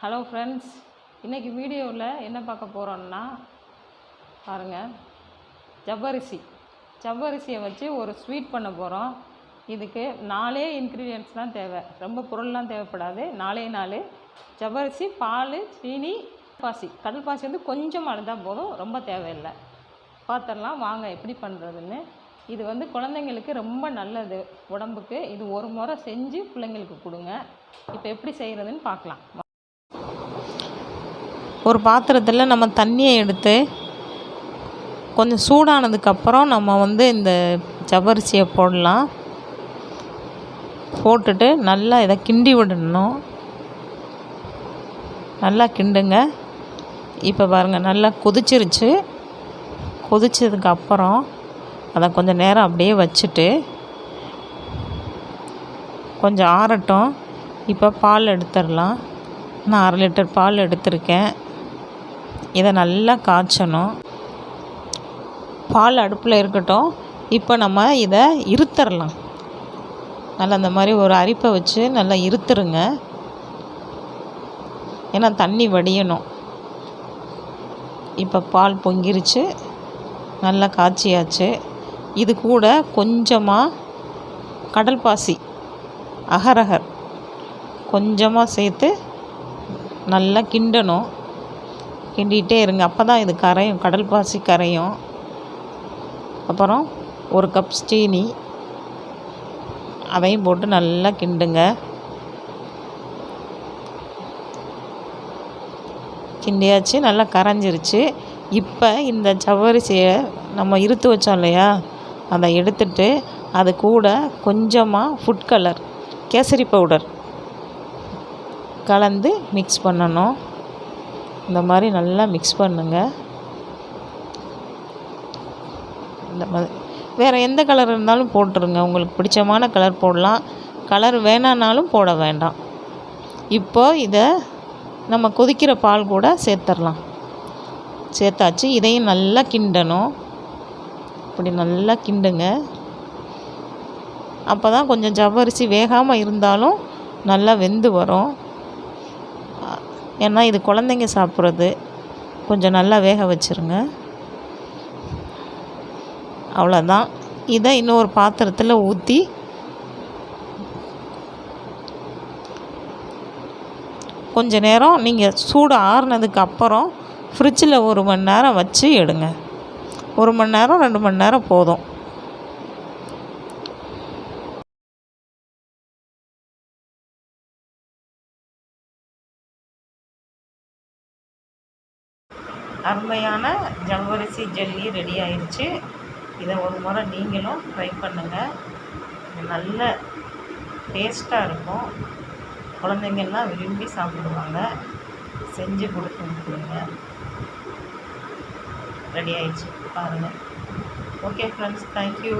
Hello friends இன்றைக்கி வீடியோவில் என்ன பார்க்க போகிறோன்னா பாருங்கள் ஜவ்வரிசி. ஜவ்வரிசியை வச்சு ஒரு ஸ்வீட் பண்ண போகிறோம் இதுக்கு நாலே இன்க்ரீடியன்ட்ஸ் தான் தேவை. ரொம்ப பொருள்லாம் தேவைப்படாது. நாலே நாலு. ஜவ்வரிசி பால் சீனி பாசி கடல் பாசி வந்து கொஞ்சமாக இருந்தால் போதும். ரொம்ப தேவையில்லை. பார்த்துடலாம் வாங்க எப்படி பண்ணுறதுன்னு இது வந்து குழந்தைங்களுக்கு ரொம்ப நல்லது உடம்புக்கு. இது ஒரு முறை செஞ்சு பிள்ளைங்களுக்கு கொடுங்க. இப்போ எப்படி செய்கிறதுன்னு பார்க்கலாம். ஒரு பாத்திரத்தில் நம்ம தண்ணியை எடுத்து கொஞ்சம் சூடானதுக்கப்புறம் நம்ம வந்து இந்த ஜவ்வரிசியை போடலாம். போட்டுட்டு நல்லா இதை கிண்டி விடணும். நல்லா கிண்டுங்க. இப்போ பாருங்கள் நல்லா கொதிச்சிருச்சு. கொதிச்சதுக்கு அப்புறம் அதை கொஞ்சம் நேரம் அப்படியே வச்சுட்டு கொஞ்சம் ஆறட்டும். இப்போ பால் எடுத்துடலாம். நான் அரை லிட்டர் பால் எடுத்திருக்கேன். இதை நல்லா காய்ச்சணும். பால் அடுப்பில் இருக்கட்டும். இப்போ நம்ம இதை இருத்தரலாம். நல்லா அந்த மாதிரி ஒரு அரிப்பை வச்சு நல்லா இருத்துருங்க. ஏன்னா தண்ணி வடியணும். இப்போ பால் பொங்கிருச்சு. நல்லா காய்ச்சியாச்சு. இது கூட கொஞ்சமாக கடல் பாசி அகரகர் கொஞ்சமாக சேர்த்து நல்லா கிண்டணும். கிண்டிகிட்டே இருங்க. அப்போ தான் இது கரையும். கடல் பாசி கரையும். அப்புறம் ஒரு கப் சீனி. அதையும் போட்டு நல்லா கிண்டுங்க. கிண்டியாச்சு. நல்லா கரைஞ்சிருச்சு. இப்போ இந்த ஜவ்வரிசியை நம்ம இருத்து வச்சோம் இல்லையா? அதை எடுத்துட்டு அது கூட கொஞ்சமாக ஃபுட் கலர் கேசரி பவுடர் கலந்து மிக்ஸ் பண்ணணும். இந்த மாதிரி நல்லா மிக்ஸ் பண்ணுங்க. இந்த மாதிரி வேறு எந்த கலர் இருந்தாலும் போட்டுருங்க. உங்களுக்கு பிடிச்சமான கலர் போடலாம். கலர் வேணான்னாலும் போட வேண்டாம். இப்போ இதை நம்ம கொதிக்கிற பால் கூட சேர்த்துடலாம். சேர்த்தாச்சு. இதையும் நல்லா கிண்டணும். இப்படி நல்லா கிண்டுங்க. அப்போ தான் கொஞ்சம் ஜவ்வரிசி வேகாமல் இருந்தாலும் நல்லா வெந்து வரும். ஏன்னா இது குழந்தைங்க சாப்பிட்றது. கொஞ்சம் நல்லா வேக வச்சுருங்க. அவ்வளோதான். இதை இன்னொரு பாத்திரத்தில் ஊற்றி கொஞ்ச நேரம் நீங்கள் சூடு ஆறுனதுக்கு அப்புறம் ஃப்ரிட்ஜில் ஒரு மணி நேரம் வச்சு எடுங்க. ஒரு மணி நேரம் ரெண்டு மணி நேரம் போதும். அருமையான ஜவ்வரிசி ஜல்லி ரெடி ஆயிடுச்சு. இதை ஒரு முறை நீங்களும் ட்ரை பண்ணுங்கள் நல்ல டேஸ்ட்டாக இருக்கும். குழந்தைங்கள்லாம் விரும்பி சாப்பிடுவாங்க. செஞ்சு கொடுத்து கொடுங்க ரெடி ஆயிடுச்சு. பாருங்கள் ஓகே ஃப்ரெண்ட்ஸ் தேங்க்யூ